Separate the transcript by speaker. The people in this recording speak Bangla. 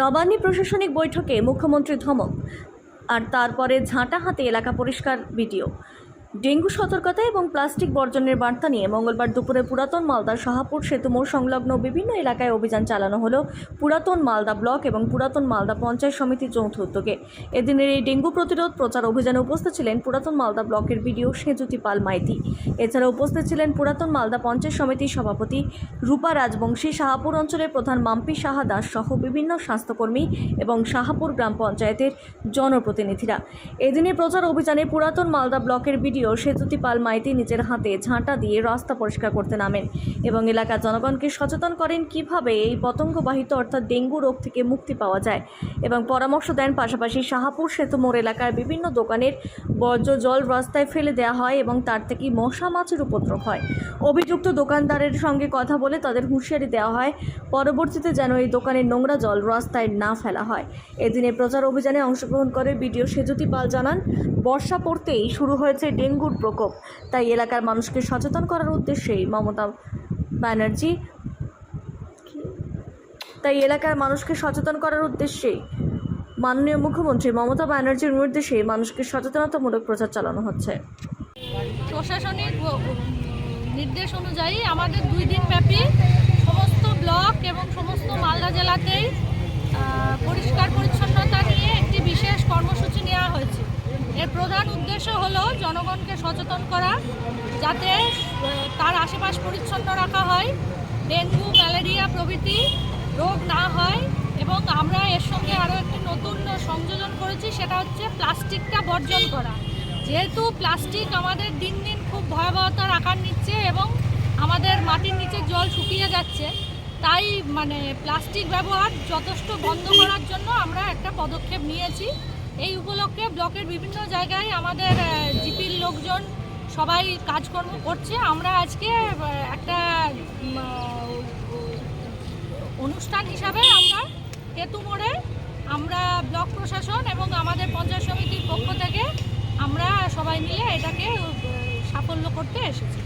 Speaker 1: নবান্নে প্রশাসনিক বৈঠকে মুখ্যমন্ত্রী ধমক আর তারপরে ঝাঁটা হাতে এলাকা পরিষ্কার ভিডিও। ডেঙ্গু সতর্কতা এবং প্লাস্টিক বর্জনের বার্তা নিয়ে মঙ্গলবার দুপুরে পুরাতন মালদা শাহাপুর সেতু মোড় সংলগ্ন বিভিন্ন এলাকায় অভিযান চালানো হলো পুরাতন মালদা ব্লক এবং পুরাতন মালদা পঞ্চায়েত সমিতির যৌথ উদ্যোগে। এদিনের এই ডেঙ্গু প্রতিরোধ প্রচার অভিযানে উপস্থিত ছিলেন পুরাতন মালদা ব্লকের বিডিও সেজুতি পাল মাইতি। এছাড়া উপস্থিত ছিলেন পুরাতন মালদা পঞ্চায়েত সমিতির সভাপতি রূপা রাজবংশী, শাহাপুর অঞ্চলের প্রধান মাম্পি সাহা দাস সহ বিভিন্ন স্বাস্থ্যকর্মী এবং শাহাপুর গ্রাম পঞ্চায়েতের জনপ্রতিনিধিরা। এদিনের প্রচার অভিযানে পুরাতন মালদা ব্লকের বিডিও সেতুতি পাল মাইতি নিজের হাতে ঝাঁটা দিয়ে রাস্তা পরিষ্কার করতে নামেন এবং এলাকার জনগণকে সচেতন করেন কীভাবে এই পতঙ্গবাহিত অর্থাৎ ডেঙ্গু রোগ থেকে মুক্তি পাওয়া যায় এবং পরামর্শ দেন পাশাপাশি শাহাপুর সেতু মোড় এলাকার বিভিন্ন দোকানের বর্জ্য জল রাস্তায় ফেলে দেওয়া হয় এবং তার থেকে মশা মাছের উপদ্রব হয়। অভিযুক্ত দোকানদারের সঙ্গে কথা বলে তাদের হুঁশিয়ারি দেওয়া হয়, পরবর্তীতে যেন এই দোকানের নোংরা জল রাস্তায় না ফেলা হয়। এদিনে প্রচার অভিযানে অংশগ্রহণ করে বিডিও সেজুতি পাল জানান, বর্ষা পড়তেই শুরু হয়েছে ডেঙ্গুর প্রকোপ। তাই এলাকার মানুষকে সচেতন করার উদ্দেশ্যেই মমতা ব্যানার্জি তাই এলাকার মানুষকে সচেতন করার উদ্দেশ্যেই মাননীয় মুখ্যমন্ত্রী মমতা ব্যানার্জির নির্দেশে মানুষকে সচেতনতামূলক প্রচার চালানো হচ্ছে।
Speaker 2: প্রশাসনিক নির্দেশ অনুযায়ী আমাদের দুই দিন এর প্রধান উদ্দেশ্য হলো জনগণকে সচেতন করা, যাতে তার আশেপাশ পরিচ্ছন্ন রাখা হয়, ডেঙ্গু, ম্যালেরিয়া প্রভৃতি রোগ না হয় এবং আমরা এর সঙ্গে আরও একটি নতুন সংযোজন করেছি, সেটা হচ্ছে প্লাস্টিকটা বর্জন করা। যেহেতু প্লাস্টিক আমাদের দিন দিন খুব ভয়াবহতার আকার নিচ্ছে এবং আমাদের মাটির নিচে জল শুকিয়ে যাচ্ছে, তাই মানে প্লাস্টিক ব্যবহার যথেষ্ট বন্ধ করার জন্য আমরা একটা পদক্ষেপ নিয়েছি। এই উপলক্ষে ব্লকের বিভিন্ন জায়গায় আমাদের জিপির লোকজন সবাই কাজকর্ম করছে। আমরা আজকে একটা অনুষ্ঠান হিসাবে আমরা কেতু মোড়ে, আমরা ব্লক প্রশাসন এবং আমাদের পঞ্চায়েত সমিতির পক্ষ থেকে আমরা সবাই মিলে এটাকে সাফল্য করতে এসেছি।